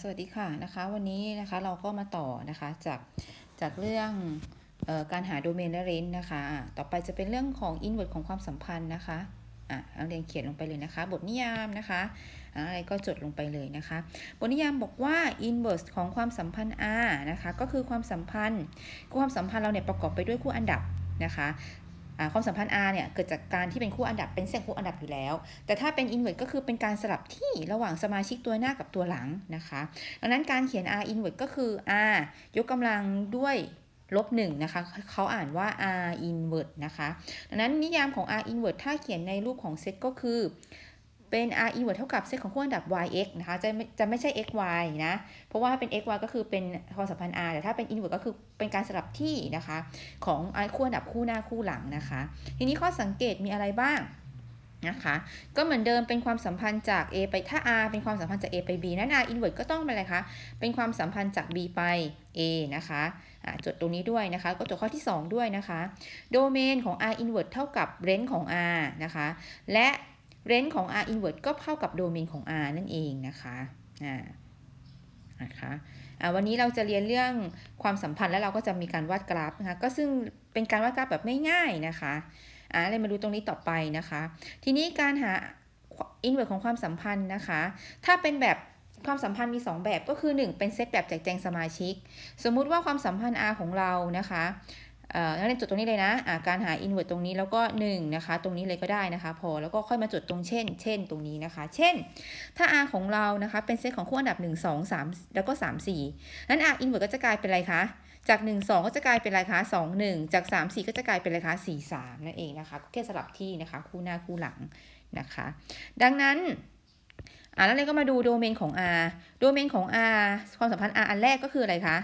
สวัสดีค่ะนะคะ วันนี้นะคะเราก็มาต่อนะคะจากจากเรื่องออการหาโดเมนและเรนนะคะะต่อไปจะเป็นเรื่องของ inverse ของความสัมพันธ์นะคะอะนักเรียนเขียนลงไปเลยนะคะ บทนิยามนะคะอะไรก็จดลงไปเลยนะคะ บทนิยามบอกว่า inverse ของความสัมพันธ์ R นะคะ ก็คือความสัมพันธ์ ความสัมพันธ์เราเนี่ยประกอบไปด้วยคู่อันดับนะคะ ความสัมพันธ์ R เนี่ยเกิดจากการที่เป็นคู่อันดับเป็นเส้นคู่อันดับอยู่แล้ว แต่ถ้าเป็น inverse ก็คือเป็นการสลับที่ระหว่างสมาชิกตัวหน้ากับตัวหลังนะคะดังนั้นการเขียน r inverse ก็คือ r ยกกำลังด้วยลบหนึ่งนะคะเขาอ่านว่า r inverse นะคะดังนั้นนิยามของ r inverse ถ้าเขียนในรูปของเซตก็คือ เป็น r inverse เท่ากับเซตของคู่อันดับ y x นะคะ จะไม่จะไม่ใช่ x y นะ เพราะว่าเป็น x y ก็คือเป็นความสัมพันธ์ r แต่ถ้าเป็น inverse ก็คือเป็นการสลับที่นะคะ ของคู่อันดับคู่หน้าคู่หลังนะคะ ทีนี้ข้อสังเกตมีอะไรบ้างนะคะ ก็เหมือนเดิมเป็นความสัมพันธ์จาก A ไปถ้า R เป็นความสัมพันธ์จาก A ไป B นั้น R inverse ก็ต้องเป็นอะไรคะ เป็นความสัมพันธ์จาก B ไป A นะคะจดตรงนี้ด้วยนะคะ ก็จดข้อที่ 2 ด้วยนะคะ โดเมนของ R inverse เท่ากับ range ของ R นะคะ และ range ของ R inverse ก็เท่ากับโดเมนของ R นั่นเองนะคะอ่านะคะอ่าวันนี้เราจะเรียนเรื่องความสัมพันธ์แล้วเราก็จะมีการวาดกราฟนะคะก็ซึ่งเป็นการวาดกราฟแบบง่ายๆนะคะอ่าเลยมาดูตรงนี้ต่อไปนะคะ ทีนี้การหา inverse ของความสัมพันธ์นะคะ ถ้าเป็นแบบความสัมพันธ์มี 2 แบบก็คือ 1 เป็นเซตแบบแจกแจงสมาชิก สมมุติว่าความสัมพันธ์ R ของเรานะคะ เอ่อเรียนจดตรงนี้เลยนะะการหา inverse ตรงนี้แล้วก็1นะคะ ตรงนี้เลยก็ได้นะคะ พอแล้วก็ค่อยมาจดตรงเช่น เช่นตรงนี้นะคะ เช่น ถ้า R ของเรานะคะ เป็นเซตของคู่อันดับ 1 2 3 แล้วก็ 3 4 นั้น R inverse ก็จะกลายเป็นอะไรคะจาก 1 2 ก็จะกลายเป็นอะไรคะ2 1 จาก 3 4 ก็จะกลายเป็นอะไรคะ4 3 นั่นเองนะคะก็แค่สลับที่นะคะ คู่หน้าคู่หลังนะคะ ดังนั้นอ่าแล้วเราก็มาดูโดเมนของ R โดเมนของ R ความสัมพันธ์ R อันแรกก็คืออะไรคะ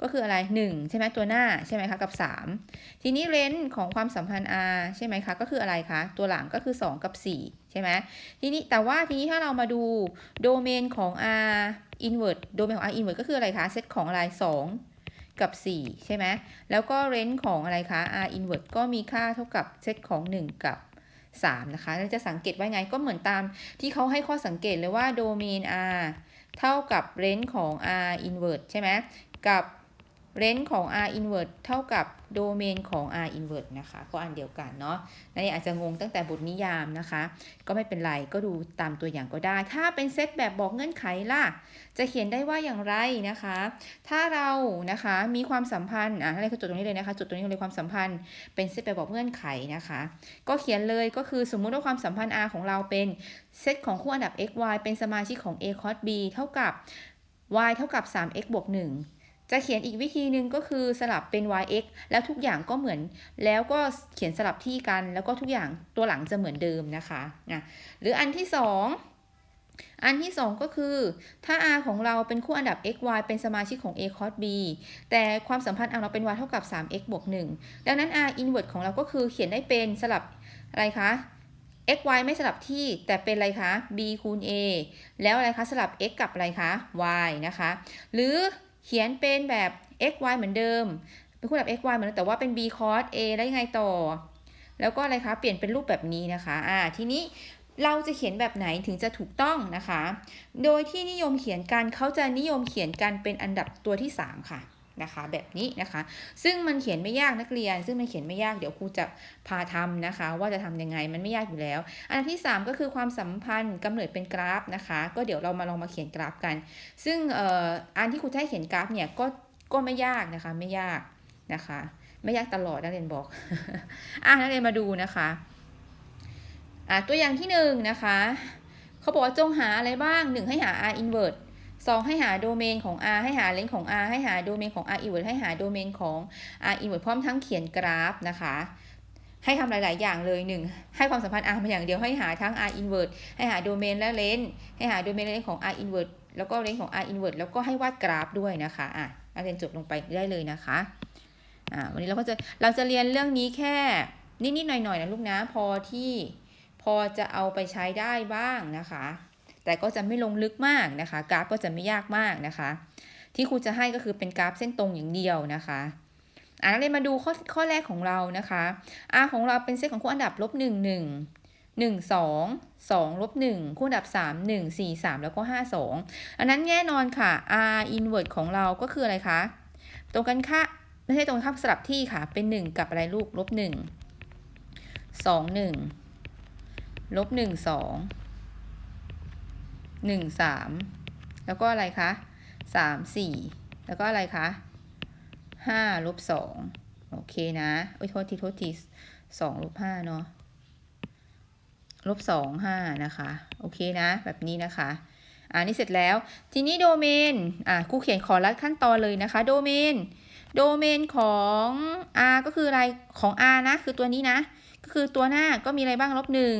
ก็คืออะไร 1 ใช่ไหมตัวหน้าใช่ไหมคะกับ 3 ทีนี้เลนส์ของความสัมพันธ์ R ใช่ไหมคะก็คืออะไรคะตัวหลังก็คือ 2 กับ 4 ใช่ไหมทีนี้แต่ว่าทีนี้ถ้าเรามาดูโดเมนของ R inverse โดเมนของ R inverse ก็คืออะไรคะเซตของอะไร2 กับ 4 ใช่ไหมแล้วก็เรนจ์ของอะไรคะ R inverse ก็มีค่าเท่ากับเซตของ 1 กับ3นะคะเราจะสังเกตว่าไงก็เหมือนตามที่เขาให้ข้อสังเกตเลยว่าโดเมน R เท่ากับเรนจ์ของ R inverse ใช่ไหมกับ เรนจ์ของ R inverse เท่ากับโดเมนของ R inverse นะคะ ก็อันเดียวกันเนาะนั่นอาจจะงงตั้งแต่บทนิยามนะคะ ก็ไม่เป็นไร ก็ดูตามตัวอย่างก็ได้ ถ้าเป็นเซตแบบบอกเงื่อนไขล่ะ จะเขียนได้ว่าอย่างไรนะคะ ถ้าเรานะคะมีความสัมพันธ์ อะอะไรคือจุดตรงนี้เลยนะคะ จุดตรงนี้เลยความสัมพันธ์ เป็นเซตแบบบอกเงื่อนไขนะคะ ก็เขียนเลยก็คือสมมุติว่าความสัมพันธ์ R ของเราเป็นเซตของคู่อันดับ x y เป็นสมาชิกของ a cos b เท่ากับ y เท่ากับ 3x บวก 1 จะเขียนอีกวิธีหนึ่งก็คือสลับเป็น yx แล้วทุกอย่างก็เหมือน แล้วก็เขียนสลับที่กัน แล้วก็ทุกอย่างตัวหลังจะเหมือนเดิมนะคะนะหรืออันที่2อันที่ 2 ก็คือ ถ้า r ของเราเป็นคู่อันดับ x y เป็นสมาชิกของ a cos b แต่ความสัมพันธ์ r เราเป็น y เท่ากับ 3x บวก 1 ดังนั้น r inverse ของเราก็คือเขียนได้เป็นสลับอะไรคะ x y ไม่สลับที่แต่เป็นอะไรคะ b คูณ a แล้วอะไรคะสลับ x กับอะไรคะ y นะคะ หรือ เขียนเป็นแบบ x y เหมือนเดิม เป็นคู่แบบ x y เหมือนเดิมแต่ว่าเป็น b cos a แล้วยังไงต่อ แล้วก็อะไรคะ เปลี่ยนเป็นรูปแบบนี้นะคะ อ่า ทีนี้เราจะเขียนแบบไหนถึงจะถูกต้องนะคะ โดยที่นิยมเขียนกันเขาจะนิยมเขียนกันเป็นอันดับตัวที่ 3 ค่ะ นะคะแบบนี้นะคะ ซึ่งมันเขียนไม่ยากนักเรียน ซึ่งมันเขียนไม่ยากเดี๋ยวครูจะพาทำนะคะ ว่าจะทำยังไงมันไม่ยากอยู่แล้ว อันที่ 3 ก็คือความสัมพันธ์กำเนิดเป็นกราฟนะคะ ก็เดี๋ยวเรามาลองมาเขียนกราฟกัน ซึ่งอออันที่ครูจะให้เขียนกราฟเนี่ยก็ก็ไม่ยากนะคะไม่ยากนะคะ ไม่ยากตลอดนักเรียนบอกอะนักเรียนมาดูนะคะอะตัวอย่างที่หนึ่งนะคะเขาบอกว่าจงหาอะไรบ้าง 1 ให้หา r inverse 2 ให้หาโดเมนของ r ให้หาเลนส์ของ r ให้หาโดเมนของ r inverse ให้หาโดเมนของ r inverse พร้อมทั้งเขียนกราฟนะคะให้ทำหลาย ๆ อย่างเลย 1 ให้ความสัมพันธ์ r มาอย่างเดียวให้หาทั้ง r inverse ให้หาโดเมนและเลนส์ให้หาโดเมนและเลนส์ของ r inverse แล้วก็เลนส์ของ r inverse แล้วก็ให้วาดกราฟด้วยนะคะอะนักเรียนจดลงไปได้เลยนะคะอ่าวันนี้เราก็จะเราจะเรียนเรื่องนี้แค่นิด ๆ หน่อย ๆ นะลูกนะพอที่พอจะเอาไปใช้ได้บ้างนะคะ แต่ก็จะไม่ลงลึกมากนะคะ กราฟก็จะไม่ยากมากนะคะ ที่ครูจะให้ก็คือเป็นกราฟเส้นตรงอย่างเดียวนะคะอ่านักเรียนมาดูข้อข้อแรกของเรานะคะ R ของเราเป็นเซตของคู่อันดับลบหนึ่งหนึ่งหนึ่งสองสองลบหนึ่งคู่อันดับสามหนึ่งสี่สามแล้วก็ห้าสองอันนั้นแน่นอนค่ะ r inverse ของเราก็คืออะไรคะตรงกันค่าไม่ใช่ตรงข้ามสลับที่ค่ะ เป็นหนึ่งกับอะไรลูกลบหนึ่งสองหนึ่งลบหนึ่งสอง หนึ่งสามแล้วก็อะไรคะสามสี่แล้วก็อะไรคะห้าลบสองโอเคนะโอ้ยโทษทีโทษทีสองลบห้าเนาะลบสองห้านะคะ โอเคนะ แบบนี้นะคะอ่านี่เสร็จแล้ว ทีนี้โดเมนอ่าครูเขียนขอรัดขั้นตอนเลยนะคะ โดเมน โดเมนของ r ก็คืออะไรของ r นะ คือตัวนี้นะ ก็คือตัวหน้าก็มีอะไรบ้างลบหนึ่ง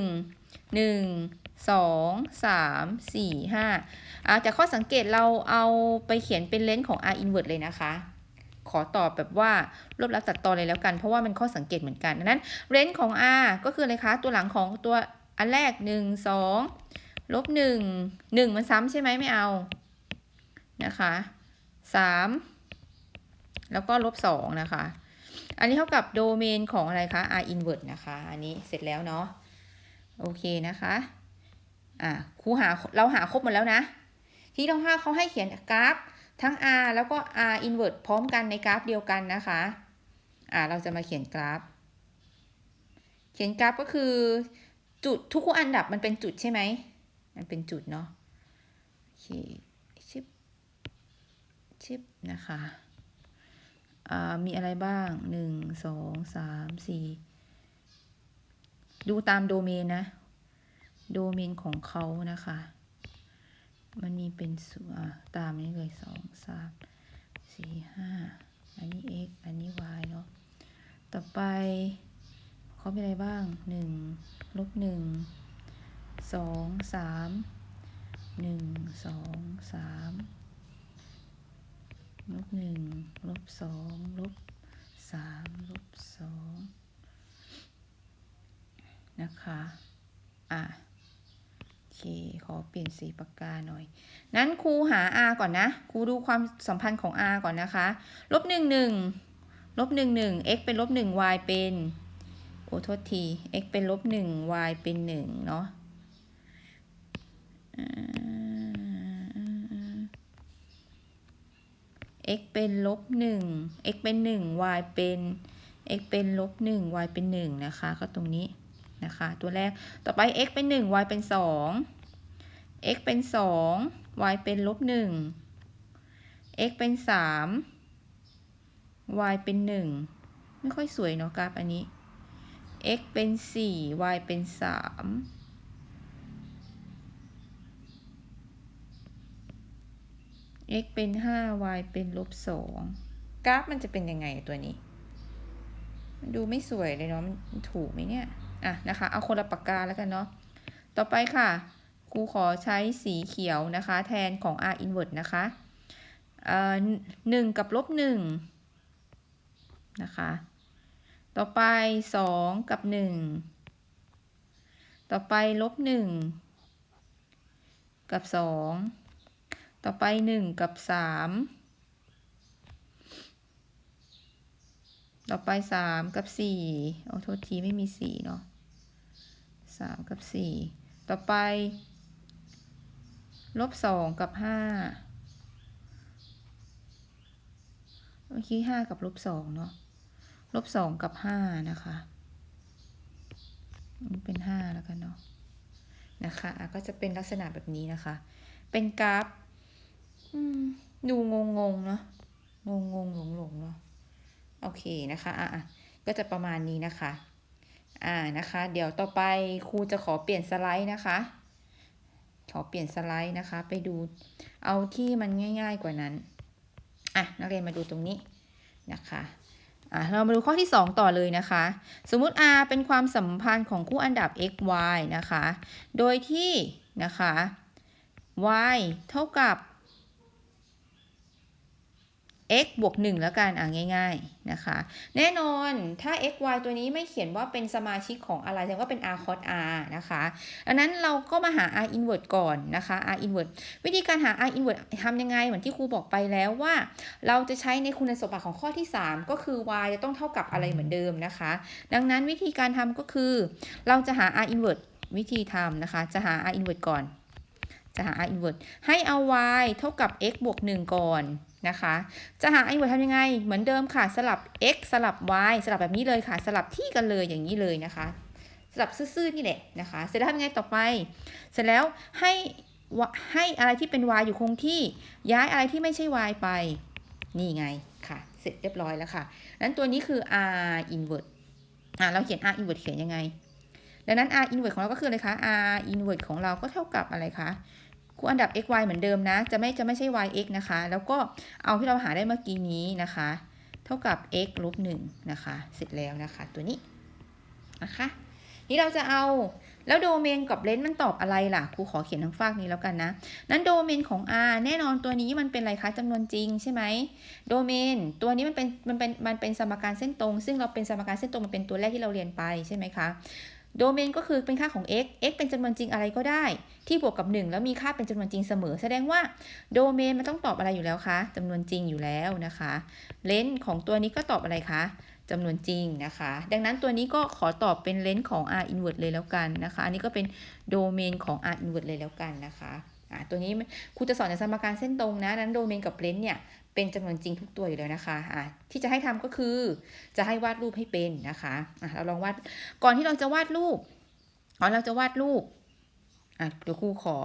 หนึ่ง สองสามสี่ห้าอ่าจากข้อสังเกตเราเอาไปเขียนเป็นเลนส์ของ r inverse เลยนะคะ ขอตอบแบบว่ารวบรัดตัดตอนเลยแล้วกัน เพราะว่ามันข้อสังเกตเหมือนกันดังนั้นเลนส์ของ r ก็คืออะไรคะตัวหลังของตัวอันแรกหนึ่งสองลบหนึ่งหนึ่งมันซ้ำใช่ไหมไม่เอานะคะสามแล้วก็ลบสองนะคะ อันนี้เท่ากับโดเมนของอะไรคะ r inverse นะคะ อันนี้เสร็จแล้วเนาะ โอเคนะคะ อะครูหาเราหาครบหมดแล้วนะ ที่ต้องห้าเขาให้เขียนกราฟ ทั้ง r แล้วก็ r inverse พร้อมกันในกราฟเดียวกันนะคะอ่าเราจะมาเขียนกราฟ เขียนกราฟก็คือจุดทุกอันดับมันเป็นจุดใช่ไหมมันเป็นจุดเนาะโอเคชิปชิปนะคะมีอะไรบ้างหนึ่งสองสามสี่ดูตามโดเมนนะ โดเมนของเขานะคะ มันมีเป็นส่วนอะตามนี้เลยสองสามสี่ห้าอันนี้ x อันนี้ y เนาะ ต่อไปเขาเป็นอะไรบ้างหนึ่งลบหนึ่งสองสามหนึ่งสองสามลบหนึ่งลบสองลบสามลบสองนะคะ อะ เคขอเปลี่ยนสีปากกาหน่อย นั้นครูหา r ก่อนนะ ครูดูความสัมพันธ์ของ r ก่อนนะคะ ลบหนึ่งหนึ่งลบหนึ่งหนึ่ง x เป็นลบหนึ่ง y เป็น โอ้โทษที x เป็นลบหนึ่ง y เป็นหนึ่งเนาะอ่า x เป็นลบหนึ่ง x เป็นหนึ่ง y เป็น x เป็นลบหนึ่ง y เป็นหนึ่งนะคะ ก็ตรงนี้ นะคะ ตัวแรกต่อไป x เป็นหนึ่ง y เป็นสอง x เป็นสอง y เป็นลบหนึ่ง x เป็นสาม y เป็นหนึ่งไม่ค่อยสวยเนาะกราฟอันนี้ x เป็นสี่ y เป็นสาม x เป็นห้า y เป็นลบสองกราฟมันจะเป็นยังไงตัวนี้ มันดูไม่สวยเลยเนาะ มันถูกไหมเนี่ย อะนะคะ เอาคนละปากกาแล้วกันเนาะ ต่อไปค่ะ ครูขอใช้สีเขียวนะคะ แทนของ r inverse นะคะเอ่อหนึ่งกับลบหนึ่งนะคะ ต่อไปสองกับหนึ่ง ต่อไปลบหนึ่งกับสอง ต่อไปหนึ่งกับสาม ต่อไปสามกับสี่เอโทษทีไม่มีสี่เนาะามกับสี่ต่อไป ลบสองกับห้าเมื่อกี้ห้ากับลบสองเนาะลบสองกับห้านะคะนี่เป็นห้าแล้วกันเนาะนะคะะก็จะเป็นลักษณะแบบนี้นะคะ เป็นกราฟดูงงงเนาะงงงหลงหลงเนาะโอเคนะคะอะก็จะประมาณนี้นะคะ อ่านะคะ เดี๋ยวต่อไปครูจะขอเปลี่ยนสไลด์นะคะ ขอเปลี่ยนสไลด์นะคะ ไปดูเอาที่มันง่าย ๆกว่านั้นอะนักเรียนมาดูตรงนี้นะคะอะเรามาดูข้อที่ 2 ต่อเลยนะคะ สมมุติ r เป็นความสัมพันธ์ของคู่อันดับ x y นะคะ โดยที่นะคะ y เท่ากับ x บวก1แล้วกันอะง่ายๆนะคะ แน่นอนถ้า x y ตัวนี้ไม่เขียนว่าเป็นสมาชิกของอะไรแสดงว่าเป็น r cos r นะคะดังนั้นเราก็มาหา r inverse ก่อนนะคะ r inverse วิธีการหา r inverse ทำยังไงเหมือนที่ครูบอกไปแล้วว่า เราจะใช้ในคุณสมบัติของข้อที่ 3 ก็คือ y จะต้องเท่ากับอะไรเหมือนเดิมนะคะ ดังนั้นวิธีการทำก็คือ เราจะหา r inverse วิธีทำนะคะ จะหา r inverse ก่อน จะหา r inverse ให้เอา y เท่ากับ x บวก1ก่อน นะคะ จะหา r inverse ทำยังไง เหมือนเดิมค่ะ สลับ x สลับ y สลับแบบนี้เลยค่ะ สลับที่กันเลยอย่างนี้เลยนะคะ สลับซื่อๆนี่แหละนะคะ เสร็จแล้วทำยังไงต่อไป เสร็จแล้วให้ให้อะไรที่เป็น y อยู่คงที่ ย้ายอะไรที่ไม่ใช่ y ไป นี่ไงค่ะ เสร็จเรียบร้อยแล้วค่ะนั้นตัวนี้คือ r inverse อะเราเขียน r inverse เขียนยังไง ดังนั้น r inverse ของเราก็คืออะไรคะ r inverse ของเราก็เท่ากับอะไรคะ คู่อันดับ x y เหมือนเดิมนะ จะไม่จะไม่ใช่ y x นะคะ แล้วก็เอาที่เราหาได้เมื่อกี้นี้นะคะ เท่ากับ x ลบ1นะคะ เสร็จแล้วนะคะ ตัวนี้นะคะ นี่เราจะเอาแล้วโดเมนกับเลนส์มันตอบอะไรล่ะครูขอเขียนทั้งฝากนี้แล้วกันนะ นั้นโดเมนของ r แน่นอนตัวนี้มันเป็นอะไรคะจำนวนจริงใช่ไหมโดเมนตัวนี้มันเป็นมันเป็นมันเป็นสมการเส้นตรง ซึ่งเราเป็นสมการเส้นตรงมันเป็นตัวแรกที่เราเรียนไปใช่ไหมคะ โดเมนก็คือเป็นค่าของ x x เป็นจำนวนจริงอะไรก็ได้ ที่บวกกับ 1 แล้วมีค่าเป็นจำนวนจริงเสมอ แสดงว่าโดเมนมันต้องตอบอะไรอยู่แล้วคะจำนวนจริงอยู่แล้วนะคะเลนส์ของตัวนี้ก็ตอบอะไรคะจำนวนจริงนะคะ ดังนั้นตัวนี้ก็ขอตอบเป็นเลนส์ของ r inverse เลยแล้วกันนะคะ อันนี้ก็เป็นโดเมนของ r inverse เลยแล้วกันนะคะอ่าตัวนี้ครูจะสอนในสมการเส้นตรงนะดังนั้นโดเมนกับเลนส์เนี่ย เป็นจำนวนจริงทุกตัวอยู่แล้วนะคะอะที่จะให้ทำก็คือ จะให้วาดรูปให้เป็นนะคะอะเราลองวาดก่อนที่เราจะวาดรูปก่อนเราจะวาดรูปอะเดี๋ยวครูขอ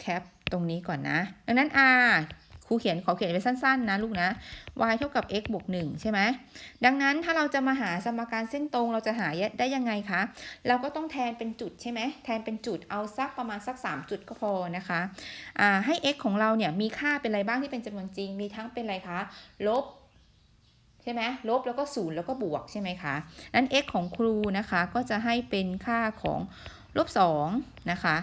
แคปตรงนี้ก่อนนะ ดังนั้น r ครูเขียนขอเขียนไว้สั้นๆนะลูกนะ y เท่ากับ x บวก1ใช่ไหมดังนั้นถ้าเราจะมาหาสมการเส้นตรงเราจะหาได้ยังไงคะ เราก็ต้องแทนเป็นจุดใช่ไหมแทนเป็นจุดเอาสักประมาณสัก 3 จุดก็พอนะคะอ่าให้ x ของเราเนี่ยมีค่าเป็นอะไรบ้างที่เป็นจำนวนจริง มีทั้งเป็นอะไรคะลบใช่ไหมลบแล้วก็ศูนย์แล้วก็บวกใช่ไหมคะนั้น x ของครูนะคะก็จะให้เป็นค่าของลบ2นะคะ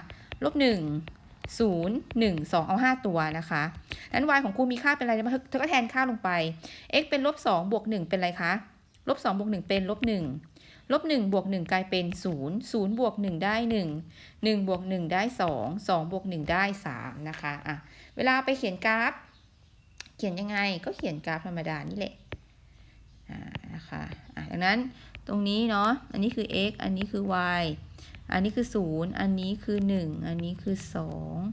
ลบ1 0 1 2 เอา 5 ตัวนะคะนั้น y ของครูมีค่าเป็นอะไรเธอก็แทนค่าลงไป x เป็นลบ2บวก1เป็นอะไรคะ ลบ2บวก1เป็นลบ1ลบ1บวก1กลายเป็น 0 0บวก1ได้ 1 1บวก1ได้ 2 2บวก1ได้ 3 นะคะ อะ เวลาไปเขียนกราฟ เขียนยังไง ก็เขียนกราฟธรรมดานี่แหละ อ่า นะคะ อะ ดังนั้นตรงนี้เนาะ อันนี้คือ x อันนี้คือ y อันนี้คือ 0 อันนี้คือ 1 อันนี้คือ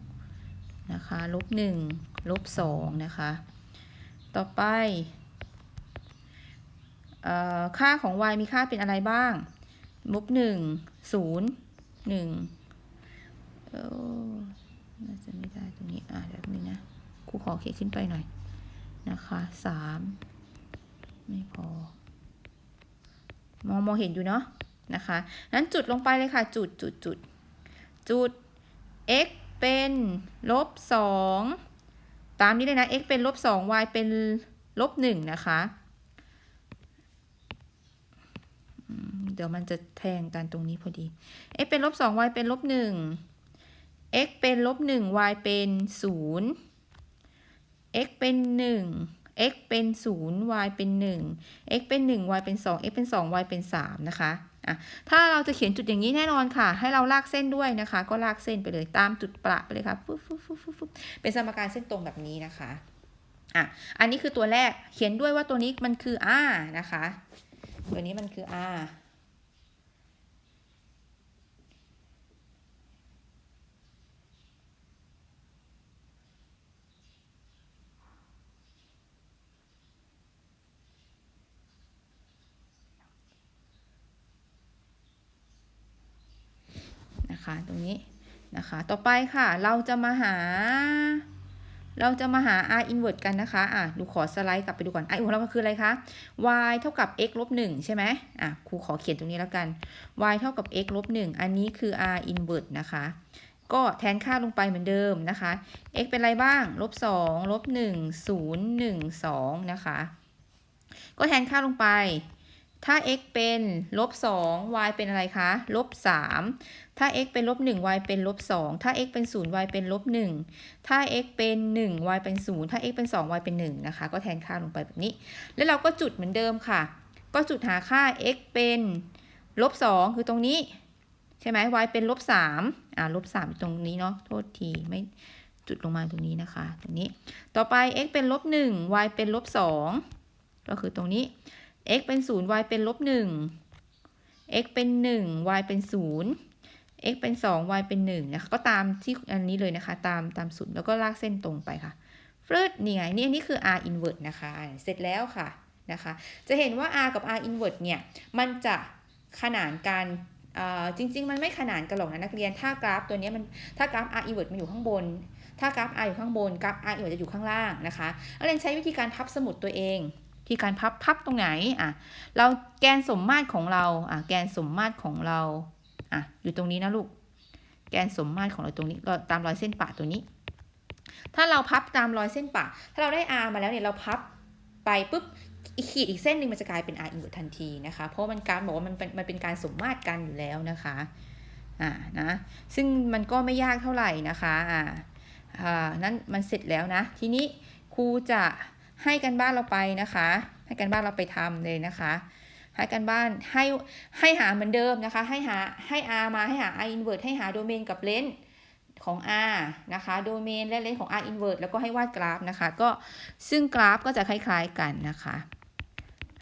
2นะคะลบ1ลบ2นะคะ ต่อไปค่าของ y มีค่าเป็นอะไรบ้างลบ1 0 1เออน่าจะไม่ได้ตรงนี้ อะแบบนี้นะครูขอเขียนขึ้นไปหน่อย นะคะ3ไม่พอ มองมองเห็นอยู่เนาะ นะคะนั้นจุดลงไปเลยค่ะ จุดจุดจุดจุด x เป็นลบสองตามนี้เลยนะ x เป็นลบสอง y เป็นลบหนึ่งนะคะเดี๋ยวมันจะแทงกันตรงนี้พอดี x เป็นลบสอง y เป็นลบหนึ่ง x เป็นลบหนึ่ง y เป็นศูนย์ x เป็นหนึ่ง x เป็นศูนย์ y เป็นหนึ่ง x เป็นหนึ่ง y เป็นสอง x เป็นสอง y เป็นสามนะคะ อะถ้าเราจะเขียนจุดอย่างนี้แน่นอนค่ะ ให้เราลากเส้นด้วยนะคะ ก็ลากเส้นไปเลยตามจุดประไปเลยค่ะฟึ๊บฟึ๊บฟึ๊บฟึ๊บฟึ๊บเป็นสมการเส้นตรงแบบนี้นะคะอะอันนี้คือตัวแรกเขียนด้วยว่าตัวนี้มันคือ r นะคะ ตัวนี้มันคือ r นะคะตรงนี้นะคะ ต่อไปค่ะ เราจะมาหา เราจะมาหา r inverse กันนะคะ อะ ดูขอสไลด์กลับไปดูก่อน r inverse ของเราก็คืออะไรคะ y เท่ากับ x ลบ1ใช่ไหมอะ ครูขอเขียนตรงนี้แล้วกัน y เท่ากับ x ลบ1อันนี้คือ r inverse นะคะ ก็แทนค่าลงไปเหมือนเดิมนะคะ x เป็นอะไรบ้าง ลบ2ลบ1 0 1 2นะคะ ก็แทนค่าลงไป ถ้า x เป็นลบ2 y เป็นอะไรคะ ลบ 3 ถ้า x เป็นลบ1 y เป็นลบ 2 ถ้า x เป็น 0 y เป็นลบ 1 ถ้า x เป็น 1 y เป็น 0 ถ้า x เป็น 2 y เป็น 1 นะคะ ก็แทนค่าลงไปแบบนี้ แล้วเราก็จุดเหมือนเดิมค่ะ ก็จุดหาค่า x เป็นลบ 2 คือตรงนี้ ใช่ไหม y เป็นลบ 3 อ่าลบ 3 ตรงนี้เนาะ โทษทีไม่จุดลงมาตรงนี้นะคะ ตรงนี้ ต่อไป x เป็นลบ 1 y เป็นลบ 2 ก็คือตรงนี้ x เป็น 0 y เป็นลบ1 x เป็น 1 y เป็น 0 x เป็น 2 y เป็น1นะคะก็ตามที่อันนี้เลยนะคะ ตามตามสูตรแล้วก็ลากเส้นตรงไปค่ะฟรึดนี่ไงนี่อันนี้คือ r inverse นะคะ เสร็จแล้วค่ะนะคะ จะเห็นว่า r กับ r inverse เนี่ย มันจะขนานกันอ่าจริง ๆ มันไม่ขนานกันหรอกนะนักเรียน ถ้ากราฟตัวนี้มันถ้ากราฟ r inverse มันอยู่ข้างบน ถ้ากราฟ r อยู่ข้างบน กราฟ r inverse จะอยู่ข้างล่างนะคะนักเรียนใช้วิธีการพับสมุดตัวเอง ที่การพับพับตรงไหนอะเราแกนสมมาตรของเราอะแกนสมมาตรของเราอะอยู่ตรงนี้นะลูก แกนสมมาตรของเราตรงนี้ก็ตามรอยเส้นปะตัวนี้ ถ้าเราพับตามรอยเส้นปะถ้าเราได้ r มาแล้วเนี่ยเราพับไปปุ๊บอีกขีดอีกเส้นหนึ่งมันจะกลายเป็น r inverse ทันทีนะคะ เพราะมันการบอกว่ามันเป็นมันเป็นการสมมาตรกันอยู่แล้วนะคะอ่านะซึ่งมันก็ไม่ยากเท่าไหร่นะคะอ่าอ่านั้นมันเสร็จแล้วนะ ทีนี้ครูจะ ให้กันบ้านเราไปนะคะ ให้กันบ้านเราไปทำเลยนะคะให้กันบ้านให้ให้หาเหมือนเดิมนะคะ ให้หาให้ r มาให้หา r inverse ให้หาโดเมนกับเลนส์ของ r นะคะ โดเมนและเลนส์ของ r inverse แล้วก็ให้วาดกราฟนะคะ ก็ซึ่งกราฟก็จะคล้ายๆกันนะคะ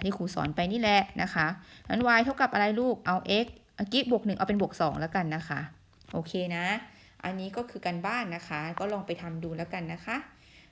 ที่ครูสอนไปนี่แหละนะคะนั้น y เท่ากับอะไรลูก เอา x เมื่อกี้บบวกหนึ่งเอาเป็นบวกสองแล้วกันนะคะ โอเคนะ อันนี้ก็คือการบ้านนะคะ ก็ลองไปทำดูแล้วกันนะคะ